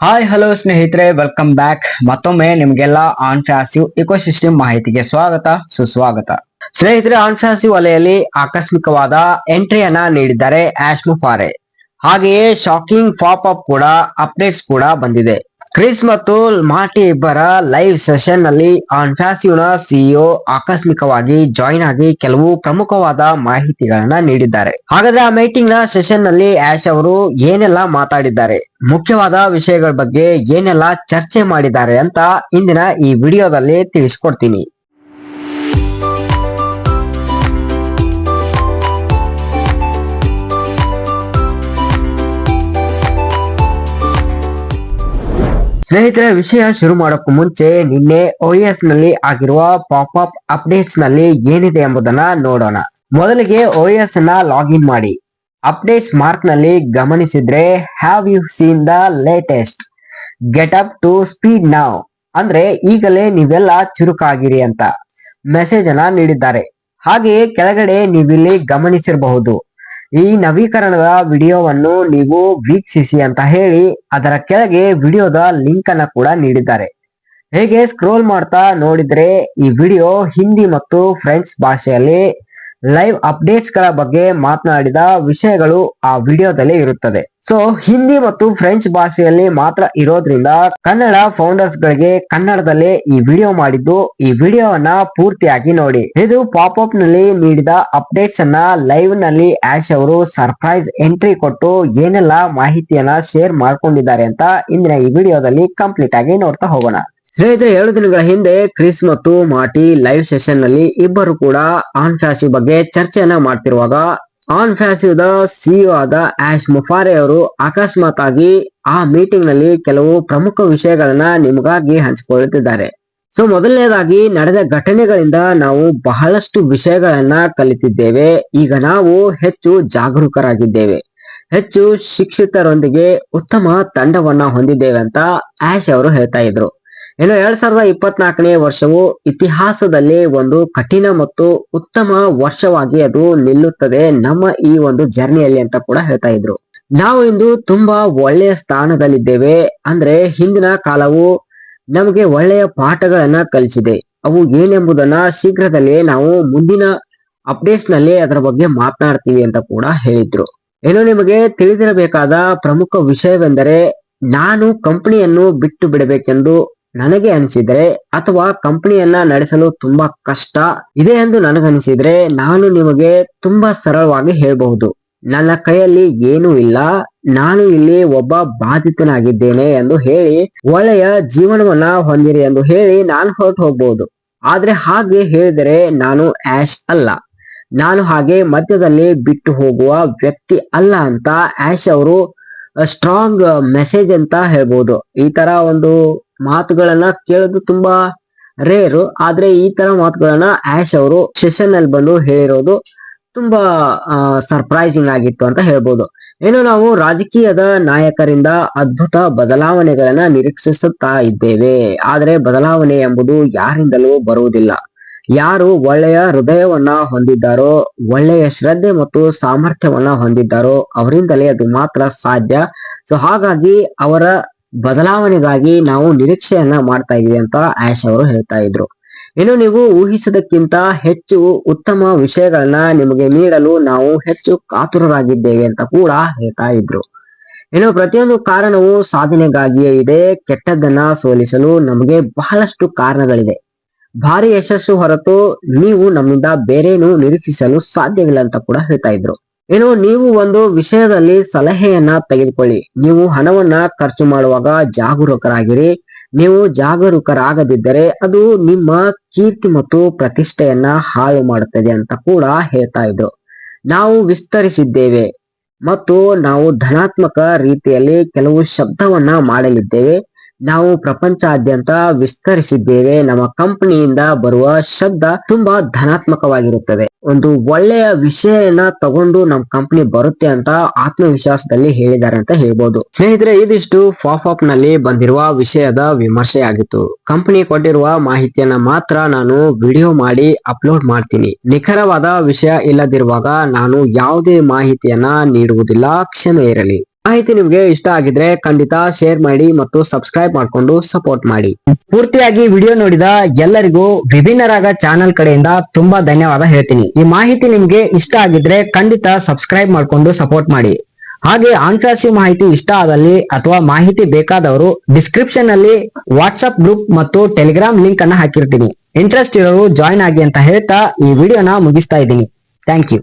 Hi hello ಸ್ನೇಹಿತರೆ welcome back ಮತ್ತೊಮ್ಮೆ ನಿಮ್ಗೆಲ್ಲ ಆನ್ ಫ್ಯಾಸಿವ್ ಇಕೋಸಿಸ್ಟಮ್ ಮಾಹಿತಿಗೆ ಸ್ವಾಗತ, ಸುಸ್ವಾಗತ. ಸ್ನೇಹಿತರೆ ಆನ್ ಫ್ಯಾಸಿವ್ ವಲಯಲ್ಲಿ ಆಕಸ್ಮಿಕವಾದ ಎಂಟ್ರಿಯನ್ನ ನೀಡಿದ್ದಾರೆ ಆಶ್ ಮುಫಾರೆ ಹಾಗೆಯೇ ಶಾಕಿಂಗ್ ಪಾಪ್ ಅಪ್ ಕೂಡ ಅಪ್ಡೇಟ್ಸ್ ಕೂಡ ಬಂದಿದೆ. ಕ್ರಿಸ್ ಮತ್ತು ಮಾಟಿ ಇಬ್ಬರ ಲೈವ್ ಸೆಷನ್ನಲ್ಲಿ ಆನ್ ಫ್ಯಾಸಿವ್ನ ಸಿಇಒ ಆಕಸ್ಮಿಕವಾಗಿ ಜಾಯಿನ್ ಆಗಿ ಕೆಲವು ಪ್ರಮುಖವಾದ ಮಾಹಿತಿಗಳನ್ನ ನೀಡಿದ್ದಾರೆ. ಹಾಗಾದ್ರೆ ಆ ಮೀಟಿಂಗ್ನ ಸೆಷನ್ನಲ್ಲಿ ಆಶ್ ಅವರು ಏನೆಲ್ಲ ಮಾತಾಡಿದ್ದಾರೆ? ಮುಖ್ಯವಾದ ವಿಷಯಗಳ ಬಗ್ಗೆ ಏನೆಲ್ಲ ಚರ್ಚೆ ಮಾಡಿದ್ದಾರೆ ಅಂತ ಇಂದಿನ ಈ ವಿಡಿಯೋದಲ್ಲಿ ತಿಳಿಸ್ಕೊಡ್ತೀನಿ. ಸ್ನೇಹಿತರೆ, ವಿಷಯ ಶುರು ಮಾಡೋಕ್ಕೂ ಮುಂಚೆ ನಿನ್ನೆ OS ನಲ್ಲಿ ಆಗಿರುವ ಪಾಪ್ ಅಪ್ ಅಪ್ಡೇಟ್ಸ್ನಲ್ಲಿ ಏನಿದೆ ಎಂಬುದನ್ನ ನೋಡೋಣ. ಮೊದಲಿಗೆ OS ನ ಲಾಗಿನ್ ಮಾಡಿ. ಅಪ್ಡೇಟ್ಸ್ ಮಾರ್ಕ್ನಲ್ಲಿ ಗಮನಿಸಿದ್ರೆ have you seen the latest get up to speed now ಅಂದ್ರೆ ಈಗಲೇ ನೀವೆಲ್ಲ ಚುರುಕಾಗಿರಿ ಅಂತ ಮೆಸೇಜ್ ಅನ್ನ ನೀಡಿದ್ದಾರೆ. ಹಾಗೆಯೇ ಕೆಳಗಡೆ ನೀವಿಲ್ಲಿ ಗಮನಿಸಿರಬಹುದು. ಈ ನವೀಕರಣದ ವಿಡಿಯೋವನ್ನು ನೀವು ವೀಕ್ಷಿಸಿ ಅಂತ ಹೇಳಿ ಅದರ ಕೆಳಗೆ ವಿಡಿಯೋದ ಲಿಂಕ್ ಅನ್ನ ಕೂಡ ನೀಡಿದ್ದಾರೆ. ಹೇಗೆ ಸ್ಕ್ರೋಲ್ ಮಾಡ್ತಾ ನೋಡಿದ್ರೆ ಈ ವಿಡಿಯೋ ಹಿಂದಿ ಮತ್ತು ಫ್ರೆಂಚ್ ಭಾಷೆಯಲ್ಲಿ ಲೈವ್ ಅಪ್ಡೇಟ್ಸ್ಗಳ ಬಗ್ಗೆ ಮಾತನಾಡಿದ ವಿಷಯಗಳು ಆ ವಿಡಿಯೋದಲ್ಲಿ ಇರುತ್ತದೆ. ಸೊ ಹಿಂದಿ ಮತ್ತು ಫ್ರೆಂಚ್ ಭಾಷೆಯಲ್ಲಿ ಮಾತ್ರ ಇರೋದ್ರಿಂದ ಕನ್ನಡ ಫೌಂಡರ್ಸ್ ಗಳಿಗೆ ಕನ್ನಡದಲ್ಲೇ ಈ ವಿಡಿಯೋ ಮಾಡಿದ್ದು, ಈ ವಿಡಿಯೋವನ್ನ ಪೂರ್ತಿಯಾಗಿ ನೋಡಿ. ಇದು ಪಾಪ್ ಅಪ್ನಲ್ಲಿ ನೀಡಿದ ಅಪ್ಡೇಟ್ಸ್ ಅನ್ನ ಲೈವ್ನಲ್ಲಿ ಆಶ್ ಅವರು ಸರ್ಪ್ರೈಸ್ ಎಂಟ್ರಿ ಕೊಟ್ಟು ಏನೆಲ್ಲ ಮಾಹಿತಿಯನ್ನ ಶೇರ್ ಮಾಡ್ಕೊಂಡಿದ್ದಾರೆ ಅಂತ ಇಂದಿನ ಈ ವಿಡಿಯೋದಲ್ಲಿ ಕಂಪ್ಲೀಟ್ ಆಗಿ ನೋಡ್ತಾ ಹೋಗೋಣ. ಸ್ನೇಹಿತರೆ ಏಳು ದಿನಗಳ ಹಿಂದೆ ಕ್ರಿಸ್ ಮತ್ತು ಮಾಟಿ ಲೈವ್ ಸೆಷನ್ನಲ್ಲಿ ಇಬ್ಬರು ಕೂಡ ಆನ್ ಫ್ಯಾಸಿ ಬಗ್ಗೆ ಚರ್ಚೆಯನ್ನ ಮಾಡ್ತಿರುವಾಗ ಆನ್ ಫ್ಯಾಸಿ ದ ಸಿಇಒ ಆದ ಆಶ್ ಮುಫಾರೆ ಅವರು ಅಕಸ್ಮಾತ್ ಆಗಿ ಆ ಮೀಟಿಂಗ್ನಲ್ಲಿ ಕೆಲವು ಪ್ರಮುಖ ವಿಷಯಗಳನ್ನ ನಿಮಗಾಗಿ ಹಂಚಿಕೊಳ್ಳುತ್ತಿದ್ದಾರೆ. ಸೊ, ಮೊದಲನೇದಾಗಿ ನಡೆದ ಘಟನೆಗಳಿಂದ ನಾವು ಬಹಳಷ್ಟು ವಿಷಯಗಳನ್ನ ಕಲಿತಿದ್ದೇವೆ. ಈಗ ನಾವು ಹೆಚ್ಚು ಜಾಗರೂಕರಾಗಿದ್ದೇವೆ. ಹೆಚ್ಚು ಶಿಕ್ಷಿತರೊಂದಿಗೆ ಉತ್ತಮ ತಂಡವನ್ನ ಹೊಂದಿದ್ದೇವೆ ಅಂತ ಆಶ್ ಅವರು ಹೇಳ್ತಾ ಇದ್ರು. ಇನ್ನು ಎರಡ್ ಸಾವಿರದ ಇಪ್ಪತ್ನಾಲ್ಕನೇ ವರ್ಷವು ಇತಿಹಾಸದಲ್ಲಿ ಒಂದು ಕಠಿಣ ಮತ್ತು ಉತ್ತಮ ವರ್ಷವಾಗಿ ಅದು ನಿಲ್ಲುತ್ತದೆ ನಮ್ಮ ಈ ಒಂದು ಜರ್ನಿಯಲ್ಲಿ ಅಂತ ಕೂಡ ಹೇಳ್ತಾ ಇದ್ರು. ನಾವು ಇಂದು ತುಂಬಾ ಒಳ್ಳೆಯ ಸ್ಥಾನದಲ್ಲಿದ್ದೇವೆ ಅಂದ್ರೆ ಹಿಂದಿನ ಕಾಲವು ನಮಗೆ ಒಳ್ಳೆಯ ಪಾಠಗಳನ್ನ ಕಲಿಸಿದೆ. ಅವು ಏನೆಂಬುದನ್ನ ಶೀಘ್ರದಲ್ಲೇ ನಾವು ಮುಂದಿನ ಅಪ್ಡೇಟ್ಸ್ನಲ್ಲಿ ಅದರ ಬಗ್ಗೆ ಮಾತನಾಡ್ತೀವಿ ಅಂತ ಕೂಡ ಹೇಳಿದ್ರು. ಇನ್ನು ನಿಮಗೆ ತಿಳಿದಿರಬೇಕಾದ ಪ್ರಮುಖ ವಿಷಯವೆಂದರೆ ನಾನು ಕಂಪನಿಯನ್ನು ಬಿಟ್ಟು ಬಿಡಬೇಕೆಂದು ನನಗೆ ಅನಿಸಿದರೆ ಅಥವಾ ಕಂಪನಿಯನ್ನ ನಡೆಸಲು ತುಂಬಾ ಕಷ್ಟ ಇದೆ ಎಂದು ನನಗನಿಸಿದ್ರೆ ನಾನು ನಿಮಗೆ ತುಂಬಾ ಸರಳವಾಗಿ ಹೇಳಬಹುದು. ನನ್ನ ಕೈಯಲ್ಲಿ ಏನೂ ಇಲ್ಲ. ನಾನು ಇಲ್ಲಿ ಒಬ್ಬ ಬಾಧಿತನಾಗಿದ್ದೇನೆ ಎಂದು ಹೇಳಿ ಒಳ್ಳೆಯ ಜೀವನವನ್ನ ಹೊಂದಿರಿ ಎಂದು ಹೇಳಿ ನಾನು ಹೊರಟು ಹೋಗ್ಬಹುದು. ಆದ್ರೆ ಹಾಗೆ ಹೇಳಿದರೆ ನಾನು ಆಶ್ ಅಲ್ಲ. ನಾನು ಹಾಗೆ ಮಧ್ಯದಲ್ಲಿ ಬಿಟ್ಟು ಹೋಗುವ ವ್ಯಕ್ತಿ ಅಲ್ಲ ಅಂತ ಆಶ್ ಅವರು ಸ್ಟ್ರಾಂಗ್ ಮೆಸೇಜ್ ಅಂತ ಹೇಳ್ಬೋದು ಈ ತರ ಒಂದು ಮಾತುಗಳನ್ನ ಕೇಳೋದು ತುಂಬಾ ರೇರು. ಆದ್ರೆ ಈ ತರ ಮಾತುಗಳನ್ನ ಆಶ್ ಅವರು ಸೆಷನ್ ಅಲ್ಲಿ ಬಂದು ಹೇಳಿರೋದು ತುಂಬಾ ಸರ್ಪ್ರೈಸಿಂಗ್ ಆಗಿತ್ತು ಅಂತ ಹೇಳ್ಬೋದು. ಏನು ನಾವು ರಾಜಕೀಯದ ನಾಯಕರಿಂದ ಅದ್ಭುತ ಬದಲಾವಣೆಗಳನ್ನ ನಿರೀಕ್ಷಿಸುತ್ತಾ ಇದ್ದೇವೆ. ಆದರೆ ಬದಲಾವಣೆ ಎಂಬುದು ಯಾರಿಂದಲೂ ಬರುವುದಿಲ್ಲ. ಯಾರು ಒಳ್ಳೆಯ ಹೃದಯವನ್ನ ಹೊಂದಿದ್ದಾರೋ, ಒಳ್ಳೆಯ ಶ್ರದ್ಧೆ ಮತ್ತು ಸಾಮರ್ಥ್ಯವನ್ನ ಹೊಂದಿದ್ದಾರೋ ಅವರಿಂದಲೇ ಅದು ಮಾತ್ರ ಸಾಧ್ಯ. ಸೊ ಹಾಗಾಗಿ ಅವರ ಬದಲಾವಣೆಗಾಗಿ ನಾವು ನಿರೀಕ್ಷೆಯನ್ನ ಮಾಡ್ತಾ ಇದೀವಿ ಅಂತ ಆಶ್ ಅವರು ಹೇಳ್ತಾ ಇದ್ರು. ಇನ್ನು ನೀವು ಊಹಿಸದಕ್ಕಿಂತ ಹೆಚ್ಚು ಉತ್ತಮ ವಿಷಯಗಳನ್ನ ನಿಮಗೆ ನೀಡಲು ನಾವು ಹೆಚ್ಚು ಕಾತುರರಾಗಿದ್ದೇವೆ ಅಂತ ಕೂಡ ಹೇಳ್ತಾ ಇದ್ರು. ಇನ್ನು ಪ್ರತಿಯೊಂದು ಕಾರಣವು ಸಾಧನೆಗಾಗಿಯೇ ಇದೆ, ಕೆಟ್ಟದ್ದನ್ನ ಸೋಲಿಸಲು ನಮಗೆ ಬಹಳಷ್ಟು ಕಾರಣಗಳಿದೆ. ಭಾರಿ ಯಶಸ್ಸು ಹೊರತು ನೀವು ನಮ್ಮಿಂದ ಬೇರೇನು ನಿರೀಕ್ಷಿಸಲು ಸಾಧ್ಯವಿಲ್ಲ ಅಂತ ಕೂಡ ಹೇಳ್ತಾ ಇದ್ರು. ಇನ್ನು ನೀವು ಒಂದು ವಿಷಯದಲ್ಲಿ ಸಲಹೆಯನ್ನ ತೆಗೆದುಕೊಳ್ಳಿ. ನೀವು ಹಣವನ್ನ ಖರ್ಚು ಮಾಡುವಾಗ ಜಾಗರೂಕರಾಗಿರಿ. ನೀವು ಜಾಗರೂಕರಾಗದಿದ್ದರೆ ಅದು ನಿಮ್ಮ ಕೀರ್ತಿ ಮತ್ತು ಪ್ರತಿಷ್ಠೆಯನ್ನ ಹಾಳು ಮಾಡುತ್ತದೆ ಅಂತ ಕೂಡ ಹೇಳ್ತಾ ಇದ್ರು. ನಾವು ವಿಸ್ತರಿಸಿದ್ದೇವೆ ಮತ್ತು ನಾವು ಧನಾತ್ಮಕ ರೀತಿಯಲ್ಲಿ ಕೆಲವು ಶಬ್ದವನ್ನ ಮಾಡಲಿದ್ದೇವೆ. ನಾವು ಪ್ರಪಂಚಾದ್ಯಂತ ವಿಸ್ತರಿಸಿದ್ದೇವೆ. ನಮ್ಮ ಕಂಪನಿಯಿಂದ ಬರುವ ಶಬ್ದ ತುಂಬಾ ಧನಾತ್ಮಕವಾಗಿರುತ್ತದೆ. ಒಂದು ಒಳ್ಳೆಯ ವಿಷಯನ ತಗೊಂಡು ನಮ್ಮ ಕಂಪನಿ ಬರುತ್ತೆ ಅಂತ ಆತ್ಮವಿಶ್ವಾಸದಲ್ಲಿ ಹೇಳಿದ್ದಾರೆ ಅಂತ ಹೇಳ್ಬೋದು. ಸ್ನೇಹಿತರೆ, ಇದಿಷ್ಟು ಫಾಫ್ ಅಪ್ನಲ್ಲಿ ಬಂದಿರುವ ವಿಷಯದ ವಿಮರ್ಶೆ ಆಗಿತ್ತು. ಕಂಪನಿ ಕೊಟ್ಟಿರುವ ಮಾಹಿತಿಯನ್ನ ಮಾತ್ರ ನಾನು ವಿಡಿಯೋ ಮಾಡಿ ಅಪ್ಲೋಡ್ ಮಾಡ್ತೀನಿ. ನಿಖರವಾದ ವಿಷಯ ಇಲ್ಲದಿರುವಾಗ ನಾನು ಯಾವುದೇ ಮಾಹಿತಿಯನ್ನ ನೀಡುವುದಿಲ್ಲ. ಕ್ಷಮೆ ಇರಲಿ. ಮಾಹಿತಿ ನಿಮಗೆ ಇಷ್ಟ ಆಗಿದ್ರೆ ಖಂಡಿತ ಶೇರ್ ಮಾಡಿ ಮತ್ತು ಸಬ್ಸ್ಕ್ರೈಬ್ ಮಾಡಿಕೊಂಡು ಸಪೋರ್ಟ್ ಮಾಡಿ. ಪೂರ್ತಿಯಾಗಿ ವಿಡಿಯೋ ನೋಡಿದ ಎಲ್ಲರಿಗೂ ವಿಭಿನ್ನರಾಗ ಚಾನೆಲ್ ಕಡೆಯಿಂದ ತುಂಬಾ ಧನ್ಯವಾದ ಹೇಳ್ತೀನಿ. ಈ ಮಾಹಿತಿ ನಿಮ್ಗೆ ಇಷ್ಟ ಆಗಿದ್ರೆ ಖಂಡಿತ ಸಬ್ಸ್ಕ್ರೈಬ್ ಮಾಡ್ಕೊಂಡು ಸಪೋರ್ಟ್ ಮಾಡಿ. ಹಾಗೆ ಆನ್ಸರ್ಸಿವ್ ಮಾಹಿತಿ ಇಷ್ಟ ಆದಲ್ಲಿ ಅಥವಾ ಮಾಹಿತಿ ಬೇಕಾದವರು ಡಿಸ್ಕ್ರಿಪ್ಷನ್ ಅಲ್ಲಿ ವಾಟ್ಸ್ಆಪ್ ಗ್ರೂಪ್ ಮತ್ತು ಟೆಲಿಗ್ರಾಮ್ ಲಿಂಕ್ ಅನ್ನ ಹಾಕಿರ್ತೀನಿ. ಇಂಟ್ರೆಸ್ಟ್ ಇರೋರು ಜಾಯಿನ್ ಆಗಿ ಅಂತ ಹೇಳ್ತಾ ಈ ವಿಡಿಯೋನ ಮುಗಿಸ್ತಾ ಇದ್ದೀನಿ. Thank you